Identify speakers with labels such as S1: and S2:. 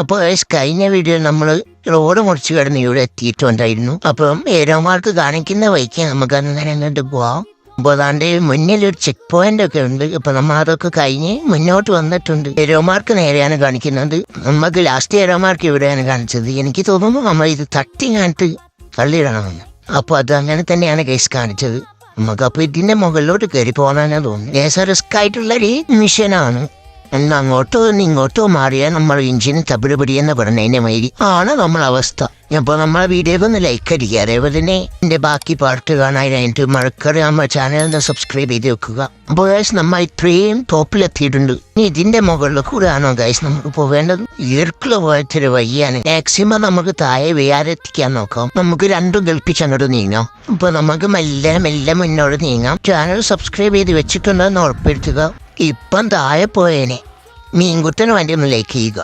S1: അപ്പോൾ കഴിഞ്ഞ വീഡിയോ നമ്മൾ റോഡ് മുറിച്ച് കിടന്ന് ഇവിടെ എത്തിയിട്ടുണ്ടായിരുന്നു അപ്പം ഏരോമാർക്ക് കാണിക്കുന്ന വഴിക്ക് നമുക്ക് അങ്ങനെ അങ്ങോട്ട് പോവാം. അപ്പോൾ അതാണ്ട് മുന്നിൽ ഒരു ചെക്ക് പോയിന്റ് ഒക്കെ ഉണ്ട്. അപ്പൊ നമ്മൾ അതൊക്കെ കഴിഞ്ഞ് മുന്നോട്ട് വന്നിട്ടുണ്ട്. ഏരോമാർക്ക് നേരെയാണ് കാണിക്കുന്നത്. നമുക്ക് ലാസ്റ്റ് ഏരോമാർക്ക് ഇവിടെയാണ് കാണിച്ചത്. എനിക്ക് തോന്നുന്നു നമ്മൾ ഇത് തട്ടി കാണിട്ട് തള്ളിയിടണമെന്ന്. അപ്പോൾ അത് അങ്ങനെ തന്നെയാണ് കേസ് കാണിച്ചത്. നമുക്ക് അപ്പോൾ ഇതിന്റെ മുകളിലോട്ട് കയറി പോകാനാണ് തോന്നുന്നത്. ലേസർ റിസ്ക് ആയിട്ടുള്ള ഒരു മിഷനാണ് എന്നാ അങ്ങോട്ടോ ഒന്ന് ഇങ്ങോട്ടോ മാറിയാൽ നമ്മൾ ഇഞ്ചിന് തപിടുപിടിയെന്ന് പറഞ്ഞതിന്റെ മാതിരി. ആണ് നമ്മളെ അവസ്ഥ അപ്പോൾ നമ്മളെ വീഡിയോ ഒന്ന് ലൈക്ക് അടിക്കുക. അതേപോലെ തന്നെ എന്റെ ബാക്കി പാർട്ട് കാണാനായിട്ട് മഴക്കറി നമ്മുടെ ചാനൽ ഒന്ന് സബ്സ്ക്രൈബ് ചെയ്ത് വെക്കുക. അപ്പോൾ ഗൈസ് നമ്മൾ ഇത്രയും ടോപ്പിലെത്തിയിട്ടുണ്ട് ഇനി ഇതിന്റെ മുകളിൽ കൂടെ ആണോ ഗൈസ് നമുക്ക് പോവേണ്ടത്? ഈർക്കിൾ പോയത്തൊരു വയ്യാണ് മാക്സിമം നമുക്ക് താഴെ വേറെത്തിക്കാൻ നോക്കാം. നമുക്ക് രണ്ടും ഗൾപ്പിച്ചങ്ങോട്ട് നീങ്ങാം. അപ്പോൾ നമുക്ക് മെല്ലെ മെല്ലെ മുന്നോട്ട് നീങ്ങാം. ചാനൽ സബ്സ്ക്രൈബ് ചെയ്ത് വെച്ചിട്ടുണ്ടോ എന്ന് ഉറപ്പെടുത്തുക ഇപ്പം താഴെ പോയേനെ. മീൻകുട്ടനു വേണ്ടി ഒന്ന് ലൈക്ക് ചെയ്യുക.